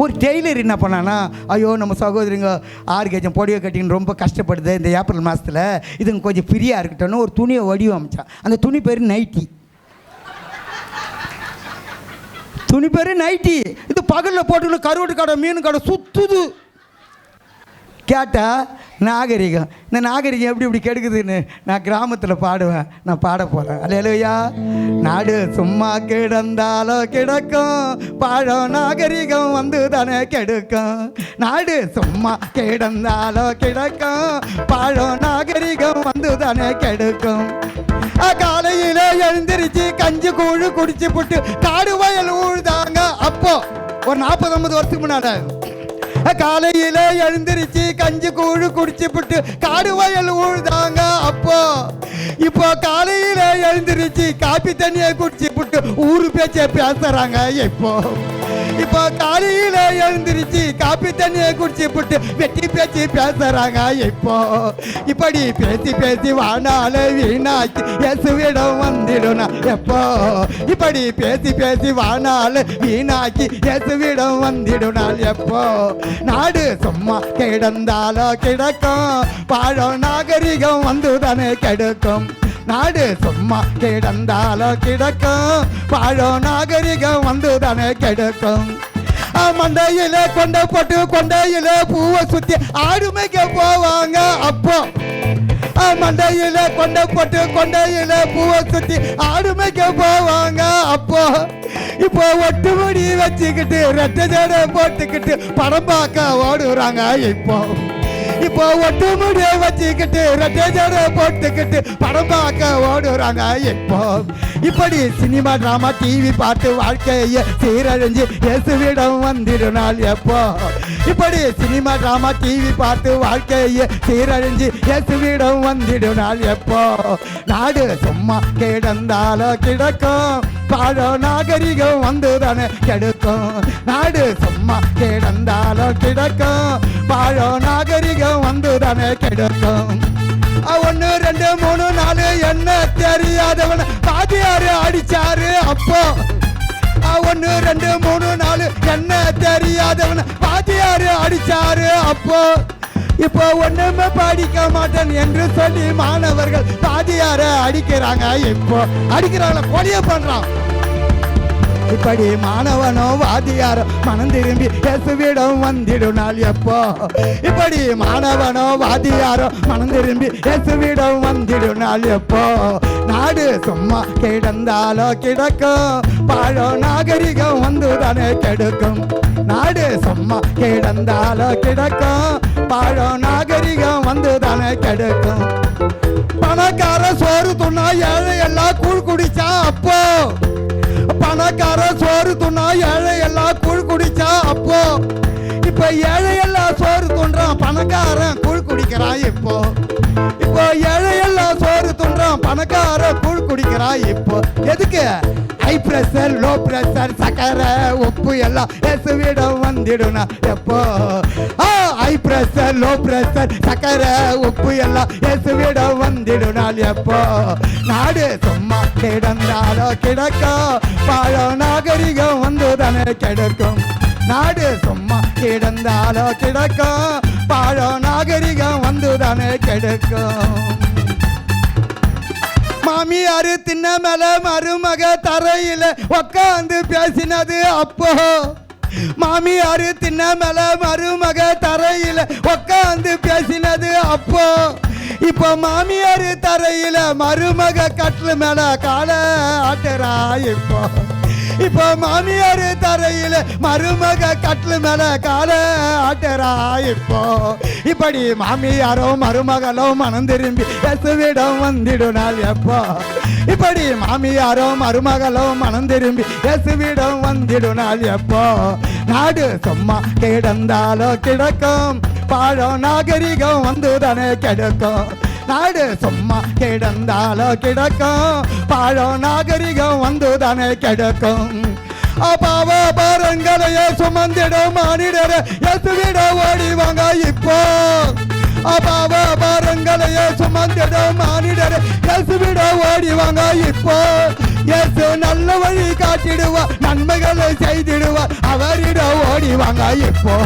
ஒரு டெய்லர் என்ன பண்ணானா ஐயோ நம்ம சகோதரிங்க ஆறு கேஜம் புடவை கட்டின்னு ரொம்ப கஷ்டப்படுது இந்த ஏப்ரல் மாதத்தில் இதுங்க கொஞ்சம் ஃப்ரீயாக இருக்கட்டும்னு ஒரு துணியை வடிவமைச்சான் அந்த துணி பேர் நைட்டி. துணி பேர் நைட்டி. இது பகலில் போட்டுக்கிட்டு கருவாட்டு கடை மீன் கடை சுற்றுது கேட்டால் நாகரிகம் இந்த நாகரிகம் எப்படி இப்படி கெடுக்குதுன்னு நான் கிராமத்தில் பாடுவேன். நான் பாட போகிறேன் அல்லையா நாடு சும்மா கிடந்தாலும் கிடக்கும். பாழோ நாகரிகம் வந்து தானே கெடுக்கும். நாடு சும்மா கிடந்தாலும் கிடக்கும். பாழோ நாகரிகம் வந்து தானே கெடுக்கும் காலையில் எழுந்திருச்சு கஞ்சி கூழு குடிச்சு புட்டு காடு வயல் ஊழுதாங்க அப்போ ஒரு நாற்பது ஐம்பது வருஷத்துக்கு முன்னாடி காலையில எழுந்திருச்சு கஞ்சி கூழு குடிச்சு புட்டு காடு வயல் ஊழுதாங்க அப்போ. இப்போ காலையில எழுந்திருச்சு காப்பி தண்ணியை குடிச்சு புட்டு ஊரு பேச்சை பேசுறாங்க இப்போ. இப்போ காலையில எழுந்திருச்சு காப்பி தண்ணியை குடிச்சு புட்டு வெட்டி பேச்சு பேசுறாங்க இப்போ. இப்படி பேசி பேசி வானால வீணாக்கி இயேசுவிடம் வந்துடுனா எப்போ? இப்படி பேசி பேசி வானால வீணாக்கி இயேசுவிடம் வந்துடுனால் எப்போ? நாடு சும்மா கிடந்தாலோ கிடக்கும். பாழம் நாகரிகம் வந்து தானே கெடுக்கும். நாடு சும்மா கிடந்தாலோ கிடக்கும். பாழம் நாகரிகம் வந்து தானே கிடக்கும் மண்டையில கொண்ட போட்டு கொண்டையில பூவை சுத்தி ஆடு மேய்க்க போவாங்க அப்போ. மண்டையில கொண்ட போட்டு கொண்டையில பூவை சுத்தி ஆடு மேய்க்க போவாங்க அப்போ. இப்போ ஒட்டு முடி வச்சுக்கிட்டு ரெட்டை ஜடை போட்டுக்கிட்டு படம் பார்க்க ஓடுறாங்க இப்போ. இப்போ ஒட்டு முடிய வச்சுக்கிட்டு ரெட்டை ஜடை போட்டுக்கிட்டு படம் பார்க்க ஓடுறாங்க. இப்போ இப்படி சினிமா டிராமா டிவி பார்த்து வாழ்க்கைய சீரழிஞ்சு இயேசுவிடம் வந்திருந்தால் எப்போ? இப்படி சினிமா டிராமா டிவி பார்த்து வாழ்க்கைய சீரழிஞ்சு இயேசுவிடம் வந்திடும் நாள் எப்போ? நாடு சும்மா கிடந்தாலோ கிடக்கும். பாழோ நாகரிகம் வந்துதானே கெடுக்கும். நாடு சும்மா கிடந்தாலும் கிடக்கும். பாழோ நாகரிகம் வந்து தானே கெடுக்கும் ஒன்று ரெண்டு மூணு நாலு என்ன தெரியாதவன் பாதியாரு அடிச்சாரு அப்போ. ஒன்று ரெண்டு மூணு நாலு என்ன தெரியாதவன் பாதியாரு அடிச்சாரு அப்போ. இப்போ ஒண்ணுமே படிக்க மாட்டேன் என்று சொல்லி மாணவர்கள் பாதியார அடிக்கிறாங்க இப்போ. அடிக்கிறாங்களா கொலைய பண்றான். இப்படி மாணவனோ வாதியாரோ மனம் திரும்பி இயேசுவிடம் வந்திடும் நாள் எப்போ? இப்படி மாணவனோ வாதியாரோ மனம் திரும்பி இயேசுவிடம் வந்திடும் நாள் எப்போ? நாடு சும்மா கிடந்தாலோ கிடக்கும். பாழோ நாகரிகம் வந்து தானே கெடுக்கும். நாடு சும்மா கிடந்தாலோ கிடக்கும். பாழோ நாகரிகம் வந்து தானே கெடுக்கும். பணக்கார சோறு துண்ணா ஏழை எல்லாம் கூழ் குடிச்சா அப்போ? பணக்காரன் சோறு துண்ணா ஏழை எல்லாம் கூழ் குடிச்சா அப்போ? இப்ப ஏழை எல்லாம் சோறு துண்றான் பணக்காரன் கூழ் குடிக்கிறான் இப்போ. இப்போ ஏழை எல்லாம் சோறு துண்றான் பணக்காரன் கூழ் குடிக்கிறான் இப்போ. எதுக்கு? ஹை பிரஷர் லோ பிரஷர் சக்கரை உப்பு எல்லாம் எசுவிடம் வந்துடுனா எப்போ? ஹை பிரஷர் லோ பிரஷர் சக்கரை உப்பு எல்லாம் இயேசுவிட வந்திடும் நாள் எப்போ? நாடு சும்மா கிடந்தாலோ கிடக்கும் பாழோ நாகரிகம் வந்து தானே கிடக்கும்? நாடு சும்மா கிடந்தாலோ கிடக்கும் பாழோ நாகரிகம் வந்து தானே கிடக்கும்? மாமியாரு தின்ன மேல மருமக தரையில உக்காந்து பேசினது அப்போ. மாமியாரு தின்ன மேல மருமக தரையில உக்காந்து பேசினது அப்போ. இப்போ மாமியாரு தரையில மருமக கட்டில் மேல கால ஆட்டுறா இப்போ. இப்போ மாமியார் தரையில் மருமக கட்டில் மேல கால ஆட்டரா இப்போ. இப்படி மாமியாரோ மருமகளோ மனம் திரும்பி எசுவிடம் வந்திடும் எப்போ? இப்படி மாமியாரோ மருமகளோ மனம் திரும்பி எசுவிடம் வந்திடும் எப்போ? நாடு சும்மா கிடந்தாலோ கிடக்கும். பாழோ நாகரிகம் வந்து தானே கிடக்கும். நாடு சும்மா கிடந்தாலோ கிடக்கும். பாழோ நாகரிகம் வந்து தானே கிடக்கும் அப்பாவ பாரங்களையே சுமந்திடும் மானிடர எசுவிட ஓடிவாங்க இப்போ. அப்பாவ பாரங்களையே சுமந்திடும் மானிடர எசுவிட ஓடிவாங்க இப்போ. எசு நல்ல வழி காட்டிடுவார் நன்மைகளை செய்திடுவார் அவரிட ஓடிவாங்க இப்போ.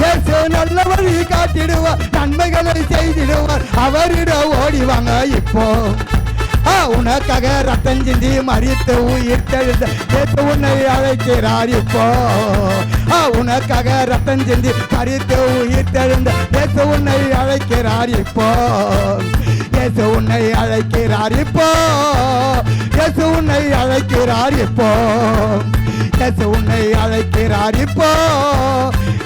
இயேசு நல்ல வழி காட்டிடுவார் நன்மைகளை செய்திடுவார். அவரிடம் ஓடிவாங்க இப்போ. ஆ, உனக்காக ரத்தம் சிந்தி மறித்து உயிர் தெழுந்த இயேசு உன்னை அழைக்கிறார் இப்போ. ஆ, உனக்காக ரத்தம் சிந்தி மறித்து உயிர் தெழுந்த இயேசு உன்னை அழைக்கிறார் இப்போ. இயேசு உன்னை அழைக்கிறார் இப்போ. இயேசு உன்னை அழைக்கிறார் இப்போ. இயேசு உன்னை அழைக்கிறார் இப்போ.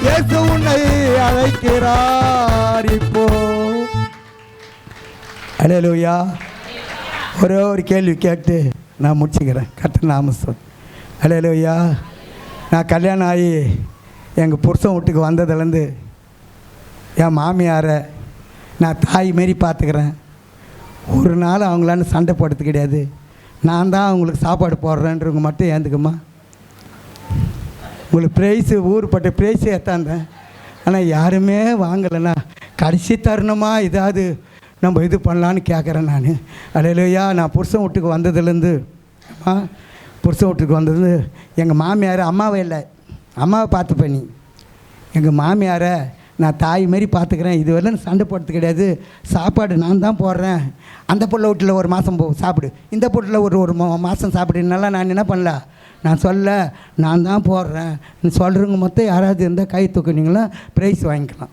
இயேசு உன்னை அழைக்கிறார் இப்போ. அலையலூயா ஒரே ஒரு கேள்வி கேட்டு நான் முடிச்சுக்கிறேன். கட்ட நாம சொல். அலையலூயா நான் கல்யாணம் ஆகி எங்கள் புருஷன் வீட்டுக்கு வந்ததுலேருந்து என் மாமியாரை நான் தாய் மாரி பார்த்துக்கிறேன். ஒரு நாள் அவங்களான்னு சண்டை போடுறது கிடையாது. நான் தான் அவங்களுக்கு சாப்பாடு போடுறேன்றவங்க மட்டும் ஏந்துக்குமா? உங்களுக்கு ப்ரைஸு ஊர்பட்ட ப்ரைஸு ஏற்றாந்தேன் ஆனால் யாருமே வாங்கலைண்ணா. கடைசி தருணமாக இதாவது நம்ம இது பண்ணலான்னு கேட்குறேன் நான். அலையிலையா நான் புருஷன் வீட்டுக்கு வந்ததுலேருந்து அம்மா புருஷன் வீட்டுக்கு வந்தது எங்கள் மாமியார் அம்மாவே இல்லை. அம்மாவை பார்த்து பண்ணி எங்கள் மாமியாரை நான் தாய் மாரி பார்த்துக்கிறேன். இதுவரை சண்டை போடுறது கிடையாது. சாப்பாடு நான் தான் போடுறேன். அந்த பொருளை வீட்டில் ஒரு மாதம் போ சாப்பிடு. இந்த பொருளில் ஒரு ஒரு மாதம் சாப்பிடுனால நான் என்ன பண்ணல? நான் சொல்ல நான் தான் போடுறேன். சொல்கிறவங்க மொத்தம் யாராவது இருந்தால் கை தூக்குனீங்களா ப்ரைஸ் வாங்கிக்கலாம்.